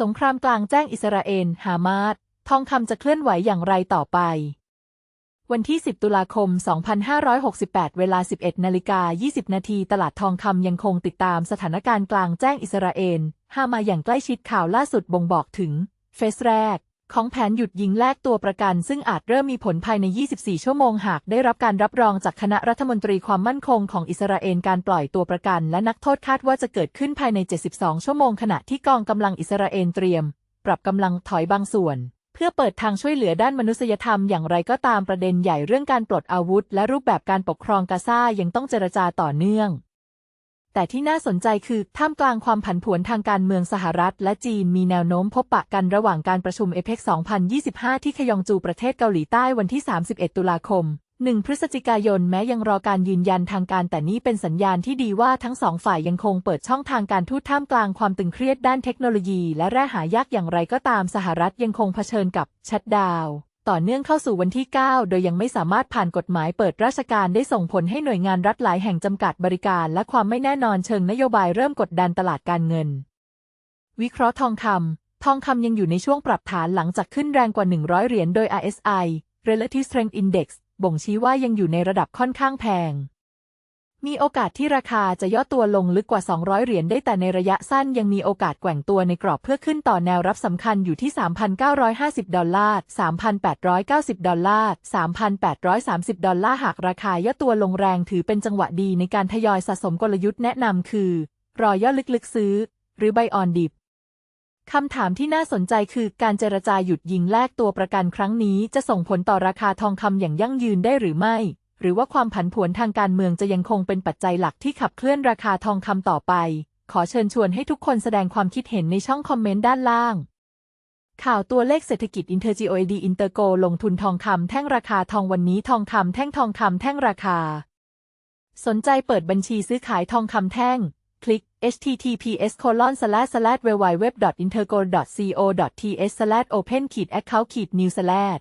สงครามกลางแจ้งอิสราเอลฮามาสทองคำจะเคลื่อนไหวอย่างไรต่อไป วันที่ 10 ตุลาคม 2568 เวลา 11นาฬิกา20 นาทีตลาดทองคำยังคงติดตามสถานการณ์กลางแจ้งอิสราเอลฮามาอย่างใกล้ชิดข่าวล่าสุดบ่งบอกถึง เฟสแรก ของแผนหยุดยิงแลกตัวประกัน ซึ่งอาจเริ่มมีผลภายใน 24 ชั่วโมงหากได้รับการรับรองจากคณะรัฐมนตรีความมั่นคงของอิสราเอลการปล่อยตัวประกัน และนักโทษคาดว่าจะเกิดขึ้นภายใน 72 ชั่วโมงขณะที่กองกำลังอิสราเอลเตรียม ปรับกำลังถอยบางส่วน เพื่อเปิดทางช่วยเหลือด้านมนุษยธรรมอย่างไรก็ตามประเด็นใหญ่เรื่องการปลดอาวุธ และรูปแบบการปกครองกาซายังต้องเจรจาต่อเนื่อง แต่ที่น่าสนใจคือ ท่ามกลางความผันผวนทางการเมืองสหรัฐ และจีนมีแนวโน้มพบปะกันระหว่างการประชุมเอเปก2025 ที่ขยองจูประเทศเกาหลีใต้วันที่ 31 ตุลาคม 1 พฤศจิกายนแม้ยังรอการยืนยันทางการแต่นี่เป็นสัญญาณที่ดีว่าทั้งสองฝ่ายยังคงเปิดช่องทางการทูตท่ามกลางความตึงเครียดด้านเทคโนโลยี และแร่หายากอย่างไรก็ตามสหรัฐยังคงเผชิญกับชัดดาว ต่อเนื่องเข้าสู่วันที่ 9 โดยยังไม่สามารถผ่านกฎหมายเปิดราชการได้ส่งผลให้หน่วยงานรัฐหลายแห่งจำกัดบริการ และความไม่แน่นอนเชิงนโยบายเริ่มกดดันตลาดการเงิน วิเคราะห์ทองคำทองคำยังอยู่ในช่วงปรับฐานหลังจากขึ้นแรงกว่า 100 เหรียญโดย RSI Relative Strength Index บ่งชี้ว่ายังอยู่ในระดับค่อนข้างแพง มีโอกาสที่ราคาจะย่อตัวลงลึกกว่า 200 เหรียญได้แต่ในระยะสั้นยังมีโอกาสแกว่งตัวในกรอบเพื่อขึ้นต่อแนวรับสำคัญอยู่ที่ 3,950 ดอลลาร์ 3,890 ดอลลาร์ 3,830 ดอลลาร์หากราคาย่อตัวลงแรงถือเป็นจังหวะดีในการทยอยสะสมกลยุทธ์แนะนำคือ รอย่อลึกๆซื้อ หรือใบออนดิบคำถามที่น่าสนใจคือการเจรจาหยุดยิงแลกตัวประกันครั้งนี้จะส่งผลต่อราคาทองคำอย่างยั่งยืนได้หรือไม่ หรือว่าความผันผวนทางการเมืองจะยังคงเป็นปัจจัยหลักที่ขับเคลื่อนราคาทองคำต่อไป ขอเชิญชวนให้ทุกคนแสดงความคิดเห็นในช่องคอมเมนต์ด้านล่าง ข่าวตัวเลขเศรษฐกิจ Intergold Intergo ลงทุนทองคำแท่งราคาทองวันนี้ทองคำแท่งทองคำแท่งราคา สนใจเปิดบัญชีซื้อขายทองคำแท่ง คลิก https colon slash slash www.intergo.co.th slash open account new slash